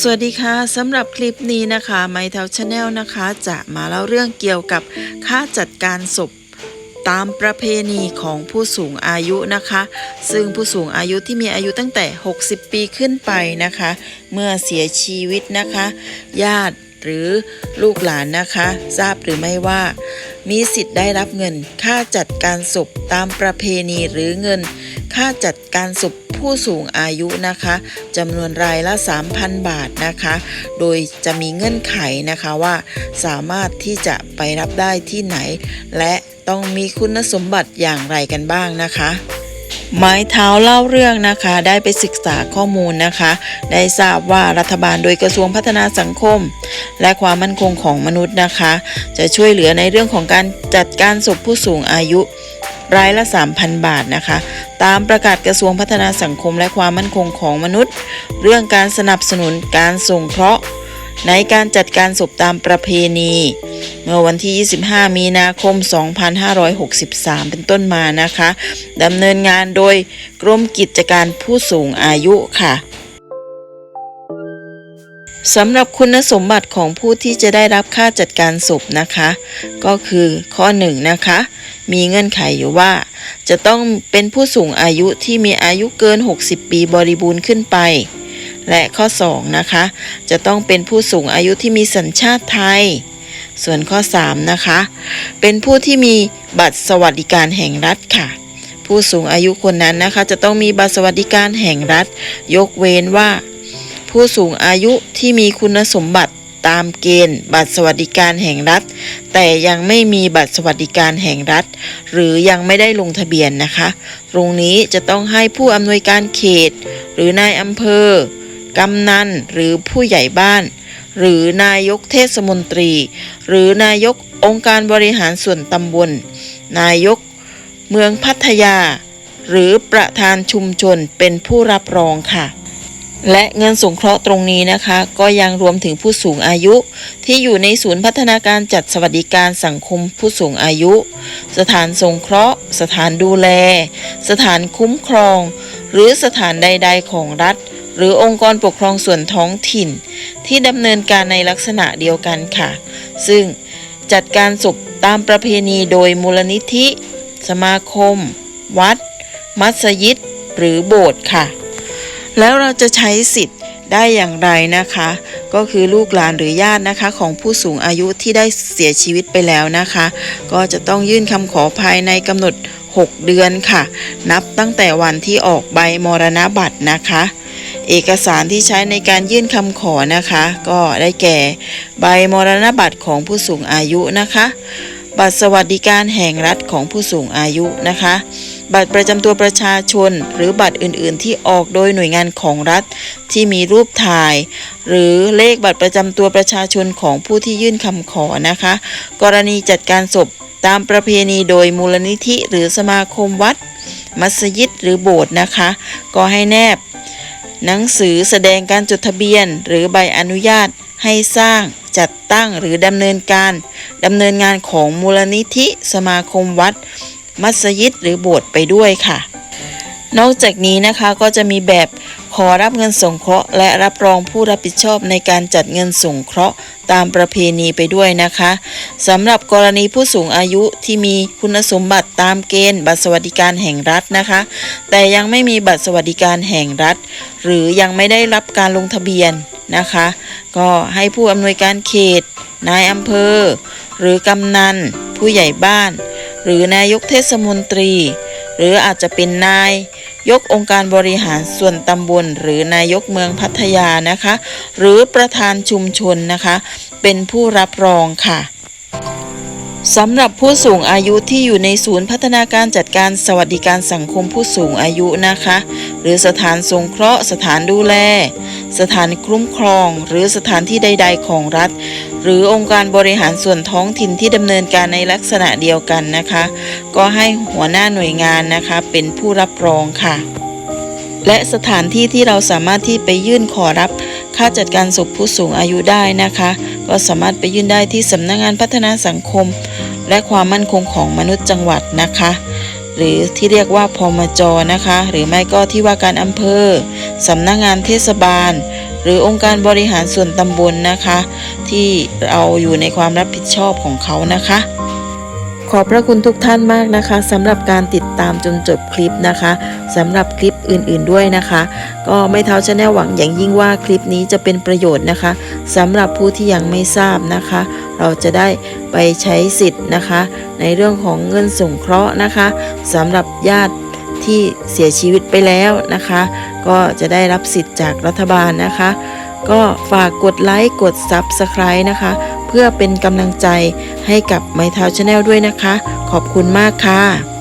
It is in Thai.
สวัสดีค่ะสำหรับคลิปนี้นะคะไมเทลชาแนลนะคะ จะมาเล่าเรื่องเกี่ยวกับค่าจัดการศพตามประเพณีของผู้สูงอายุนะคะ ซึ่งผู้สูงอายุที่มีอายุตั้งแต่ 60 ปีขึ้นไปนะคะ เมื่อเสียชีวิตนะคะ ญาติหรือลูกหลานนะคะ ทราบหรือไม่ว่า มีสิทธิ์ได้รับเงิน ค่าจัดการศพตามประเพณีหรือเงิน ค่าจัดการศพ ผู้สูงอายุนะคะจำนวนรายละ 3,000 บาทนะคะ โดยจะมีเงื่อนไขนะคะว่า สามารถที่จะไปรับได้ที่ไหน และต้องมีคุณสมบัติอย่างไรกันบ้างนะคะไม้เท้าเล่าเรื่องนะคะได้ไปศึกษาข้อมูลนะคะ ได้ทราบว่ารัฐบาลโดยกระทรวงพัฒนาสังคม และความมั่นคงของมนุษย์นะคะ จะช่วยเหลือในเรื่องของการจัดการศพผู้สูงอายุ รายละ 3,000 บาทนะคะ ตามประกาศกระทรวงพัฒนาสังคมและความมั่นคงของมนุษย์ เรื่องการสนับสนุนการส่งเคราะห์ ในการจัดการศพตามประเพณี เมื่อวันที่ 25 มีนาคม 2563 เป็นต้นมานะคะดำเนินงานโดยกรมกิจการผู้สูงอายุค่ะ สำหรับคุณสมบัติของผู้ที่จะได้รับค่าจัดการศพนะคะ ก็คือข้อ1นงนะคะ มีเงื่อนไขอยู่ว่า จะต้องเป็นผู้สูงอายุที่มีอายุเกิน 60 ปีบริบูรณ์ขึ้นไป และข้อ2นะคะ จะต้องเป็นผู้สูงอายุที่มีสัญชาติไทย ส่วนข้อ3นะคะ เป็นผู้ที่มีบัตรสวัสดิการแห่งรัฐค่ะผู้สูงอายุคนนั้นนะคะ จะต้องมีบัตรสวัสดิการแห่งรัฐ ยกเว้นว่า ผู้สูงอายุที่มีคุณสมบัติตามเกณฑ์ บัตรสวัสดิการแห่งรัฐ แต่ยังไม่มีบัตรสวัสดิการแห่งรัฐ หรือยังไม่ได้ลงทะเบียนนะคะ ตรงนี้จะต้องให้ผู้อำนวยการเขต หรือนายอำเภอกำนันหรือผู้ใหญ่บ้าน หรือนายกเทศมนตรี หรือนายกองค์การบริหารส่วนตำบล นายกเมืองพัทยา หรือประธานชุมชนเป็นผู้รับรองค่ะ และเงินสงเคราะห์ตรงนี้นะคะ ก็ยังรวมถึงผู้สูงอายุ ที่อยู่ในศูนย์พัฒนาการจัดสวัสดิการสังคมผู้สูงอายุ สถานสงเคราะห์ สถานดูแล สถานคุ้มครอง หรือสถานใด ๆ ของรัฐ หรือองค์กรปกครองส่วนท้องถิ่น ที่ดำเนินการในลักษณะเดียวกันค่ะ ซึ่งจัดการศพตามประเพณีโดยมูลนิธิ สมาคม วัด มัสยิด หรือโบสถ์ค่ะ แล้วเราจะใช้สิทธิ์ได้อย่างไรนะคะ ก็คือลูกหลานหรือญาตินะคะ ของผู้สูงอายุที่ได้เสียชีวิตไปแล้วนะคะ ก็จะต้องยื่นคำขอภายในกำหนด 6 เดือนค่ะ นับตั้งแต่วันที่ออกใบมรณบัตรนะคะ เอกสารที่ใช้ในการยื่นคำขอนะคะ ก็ได้แก่ใบมรณบัตรของผู้สูงอายุนะคะ บัตรสวัสดิการแห่งรัฐของผู้สูงอายุนะคะ บัตรประจำตัวประชาชน หรือบัตรอื่น ๆ ที่ออกโดยหน่วยงานของรัฐ ที่มีรูปถ่าย หรือเลขบัตรประจำตัวประชาชนของผู้ที่ยื่นคำขอนะคะ กรณีจัดการศพตามประเพณีโดยมูลนิธิ หรือสมาคมวัด มัสยิดหรือโบสถ์นะคะ ก็ให้แนบ หนังสือแสดงการจดทะเบียน หรือใบอนุญาตให้สร้างจัดตั้งหรือดำเนินการดำเนินงานของมูลนิธิ สมาคมวัด มัสยิดหรือโบสถ์ไปด้วยค่ะ นอกจากนี้นะคะก็จะมีแบบขอรับเงินสงเคราะห์ และรับรองผู้รับผิดชอบในการจัดเงินสงเคราะห์ตามประเพณีไปด้วยนะคะสำหรับกรณีผู้สูงอายุที่มีคุณสมบัติตามเกณฑ์ บัตรสวัสดิการแห่งรัฐนะคะ แต่ยังไม่มีบัตรสวัสดิการแห่งรัฐ หรือยังไม่ได้รับการลงทะเบียนนะคะ ก็ให้ผู้อำนวยการเขต นายอำเภอ หรือกำนัน ผู้ใหญ่บ้าน หรือนายกเทศมนตรี หรืออาจจะเป็นนาย ยกองค์การบริหารส่วนตำบล หรือนายกเมืองพัทยานะคะ หรือประธานชุมชนนะคะ เป็นผู้รับรองค่ะสำหรับผู้สูงอายุที่อยู่ในศูนย์พัฒนาการจัดการสวัสดิการสังคมผู้สูงอายุนะคะ หรือสถานสงเคราะห์ สถานดูแล สถานคุ้มครอง หรือสถานที่ใด ๆ ของรัฐ หรือองค์การบริหารส่วนท้องถิ่นที่ดำเนินการในลักษณะเดียวกันนะคะ ก็ให้หัวหน้าหน่วยงานนะคะเป็นผู้รับรองค่ะ และสถานที่ที่เราสามารถที่ไปยื่นขอรับค่าจัดการศพผู้สูงอายุได้นะคะ ก็สามารถไปยื่นได้ที่สำนักงานพัฒนาสังคม และความมั่นคงของมนุษย์จังหวัดนะคะ หรือที่เรียกว่าพมจนะคะ หรือไม่ก็ที่ว่าการอำเภอสำนักงานเทศบาล หรือองค์การบริหารส่วนตำบลนะคะ ที่เราอยู่ในความรับผิดชอบของเขานะคะ ขอบพระคุณทุกท่านมากนะคะสำหรับการติดตามจนจบคลิปนะคะสำหรับคลิปอื่นๆด้วยนะคะ ก็ไม่เท้าชาแนลหวังอย่างยิ่งว่าคลิปนี้จะเป็นประโยชน์นะคะสำหรับผู้ที่ยังไม่ทราบนะคะ เราจะได้ไปใช้สิทธิ์นะคะ ในเรื่องของเงินสงเคราะห์นะคะสำหรับญาติ ที่เสียชีวิตไปแล้วนะคะ ก็จะได้รับสิทธิ์จากรัฐบาลนะคะ ก็ฝากกดไลค์กด Subscribe นะคะ เพื่อเป็นกำลังใจให้กับไมทาชาแนลด้วยนะคะ ขอบคุณมากค่ะ